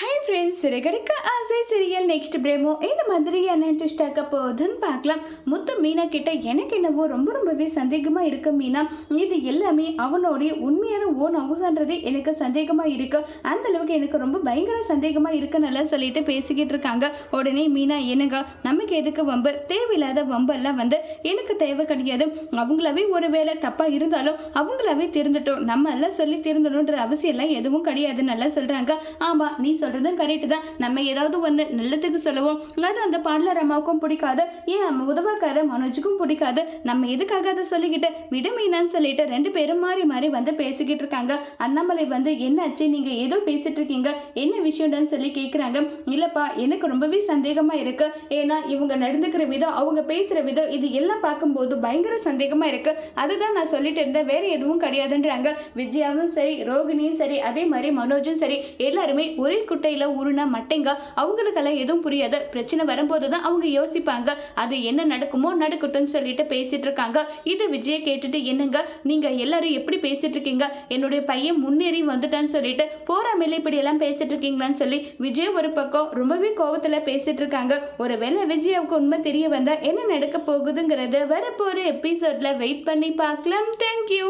Hi friends Siragadikka ஆசை serial next பிரேமோ இந்த மாதிரியான ட்விஸ்ட் ஆக்க போகுதுன்னு பார்க்கலாம். முத்து மீனா கிட்ட எனக்கு என்னவோ ரொம்ப ரொம்பவே சந்தேகமாக இருக்கு மீனா. இது எல்லாமே அவனுடைய உண்மையான ஓன் ஹவுஸ்ன்றதே எனக்கு சந்தேகமாக இருக்கு. அந்த அளவுக்கு எனக்கு ரொம்ப பயங்கர சந்தேகமாக இருக்குன்னு சொல்லிட்டு பேசிக்கிட்டு இருக்காங்க. உடனே மீனா என்னங்க? நமக்கு எதுக்கு வம்பு? தேவையில்லாத வம்பெல்லாம் வந்து எனக்கு தேவை கிடையாது. அவங்களாவே ஒரு வேளை தப்பாக இருந்தாலும் அவங்களாவே திருந்துட்டோம். நம்ம எல்லாம் சொல்லி திருந்தணுன்ற அவசியம் எல்லாம் எதுவும் கிடையாதுன்னு நல்லா சொல்கிறாங்க ஆமாம் நீ சொல்கிறதும் கரெக்டு தான். நம்ம ஏதாவது ஒன்று நல்லதுக்கு சொல்லுவோம் அது அந்த பாடலர் அம்மாவுக்கும் பிடிக்காது ஏன் உதவாக்கார மனோஜுக்கும் பிடிக்காது. நம்ம எதுக்காக அதை சொல்லிக்கிட்டு விடுமீனான்னு சொல்லிட்டு ரெண்டு பேரும் மாறி மாறி வந்து பேசிக்கிட்டு இருக்காங்க. அண்ணாமலை வந்து என்னாச்சு? நீங்கள் ஏதோ பேசிட்டு இருக்கீங்க. என்ன விஷயம்னு சொல்லி கேட்குறாங்க இல்லைப்பா எனக்கு ரொம்பவே சந்தேகமாக இருக்கு. ஏன்னா இவங்க நடந்துக்கிற விதம் அவங்க பேசுகிற விதம் இது எல்லாம் பார்க்கும்போது பயங்கர சந்தேகமாக இருக்கு. அதுதான் நான் சொல்லிட்டு இருந்தேன். வேற எதுவும் கிடையாதுன்றாங்க. விஜயாவும் சரி ரோகிணியும் சரி அதே மாதிரி மனோஜும் சரி எல்லாருமே ஒரே குட்டையில் உருணா மட்டைங்க அவங்களுக்கெல்லாம் எதுவும் புரியாது. பிரச்சனை வரும்போது தான் அவங்க யோசிப்பாங்க. அது என்ன நடக்குமோ நடக்கட்டும்னு சொல்லிட்டு பேசிட்டு இருக்காங்க இது விஜய கேட்டுட்டு என்னங்க நீங்க எல்லாரும் எப்படி பேசிட்டு இருக்கீங்க என்னுடைய பையன் முன்னேறி வந்துட்டான்னு சொல்லிட்டு போறாமலே இப்படி எல்லாம் பேசிட்டு இருக்கீங்களான்னு சொல்லி விஜய் ஒரு பக்கம் ரொம்பவே கோவத்துல பேசிட்டு இருக்காங்க ஒருவேளை விஜயாவுக்கு உண்மை தெரிய வந்தா என்ன நடக்க போகுதுங்கிறத வரப்போற எபிசோட்ல வெயிட் பண்ணி பார்க்கலாம். தேங்க்யூ